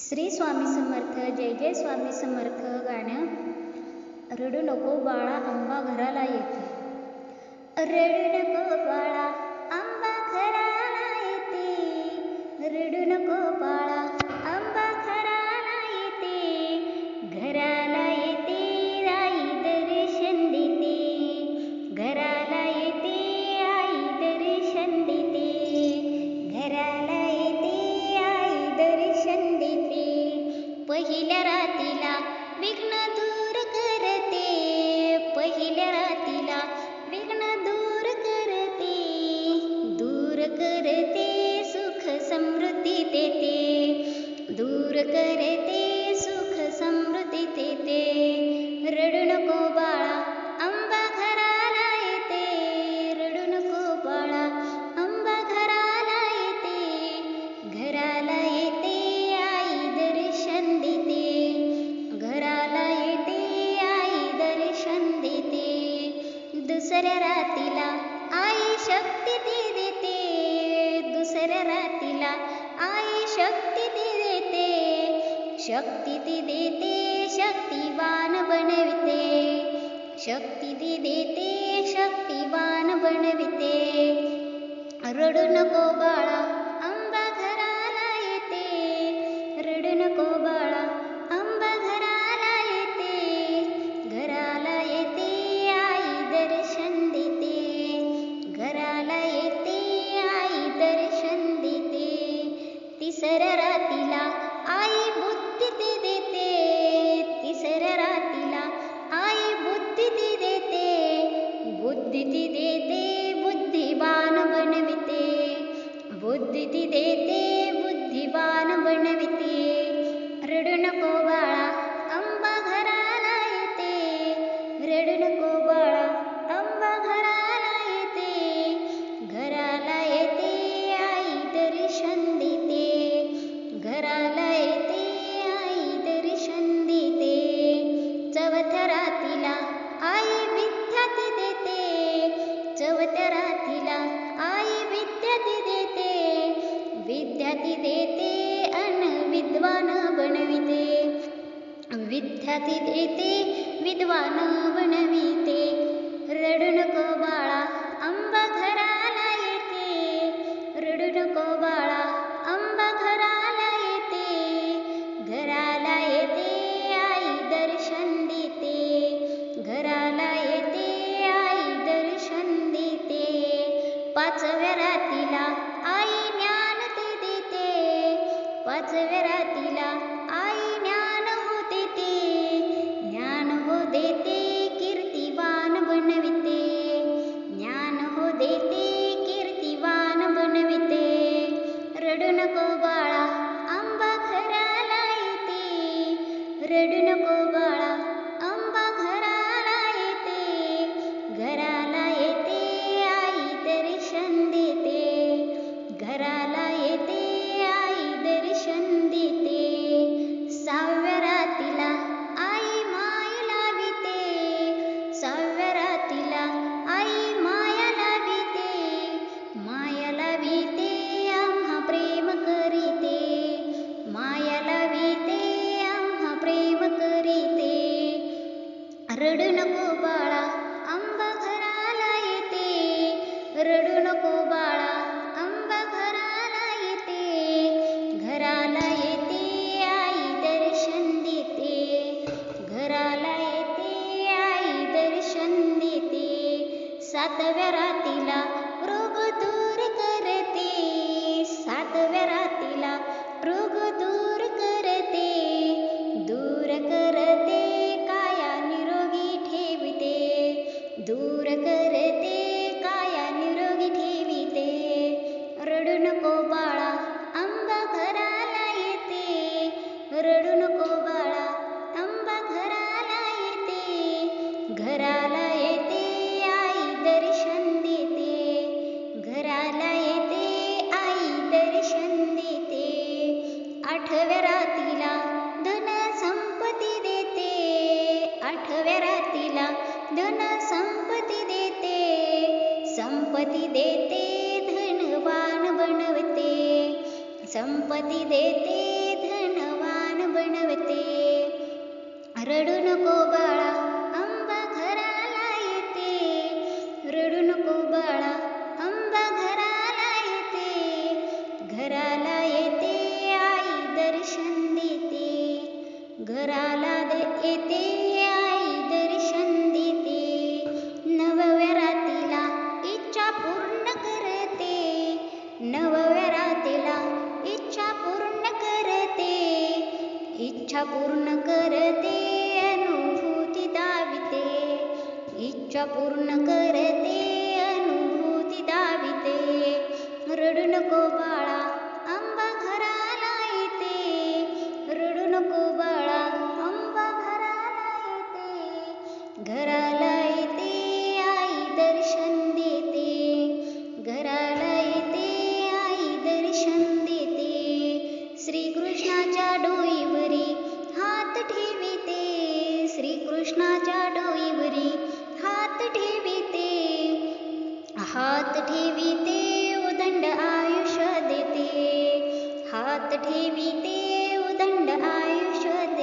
श्री स्वामी समर्थ जय जय स्वामी समर्थ गाणं रडू नको बाळा आंबा घराला येते. रडू नको बाळा करते सुख समृद्धी देते रडू नको बाळा आंबा घराला येते रडू नको बाळा आंबा घराला येते घराला येते आई दर्शन देते घराला येते आई दर्शन देते दुसऱ्या शक्ती ती देते शक्तिवान बनविते. शक्ती ती देते शक्तिवान बनविते. रडू नको बाळा आंबा घराला येते. रडू नको बाळा आंबा घराला येते. घराला येते आई दर्शन देते. घराला येते आई दर्शन देते. तिसऱ्या रातीला विद्या ती देते विद्वान बनविते रडू नको बाळा आंबा घराला येते रडू नको बाळा आंबा घराला येते घराला येते आई दर्शन देते घराला येते आई दर्शन देते पाचव्या रातीला आई ज्ञान ते देते पाचव्या रातीला आई माया माया लाविते आम्हा प्रेम करीते। माया लाविते आम्हा प्रेम करीते। रडू नको बाळा deberes. संपत्ती देते. संपत्ती देते धनवान बनवते. संपत्ती देते धनवान बनवते. रडू नको बाळा अंबा घराला येते. रडू नको बाळा अंबा घराला येते. घराला येते आई दर्शन देते. घराला येते ಪೂರ್ಣ ಕರತೆ ಅನುಭೂತಿ ದಾವಿತೆ. ಇಚ್ಛಾ ಪೂರ್ಣ ಕರತೆ ಅನುಭೂತಿ ದಾವಿತೆ. ಮರಡು ನಕೋ हात ठेवी ते उदंड आयुष्य देते. हात ठेवी ते उदंड आयुष्य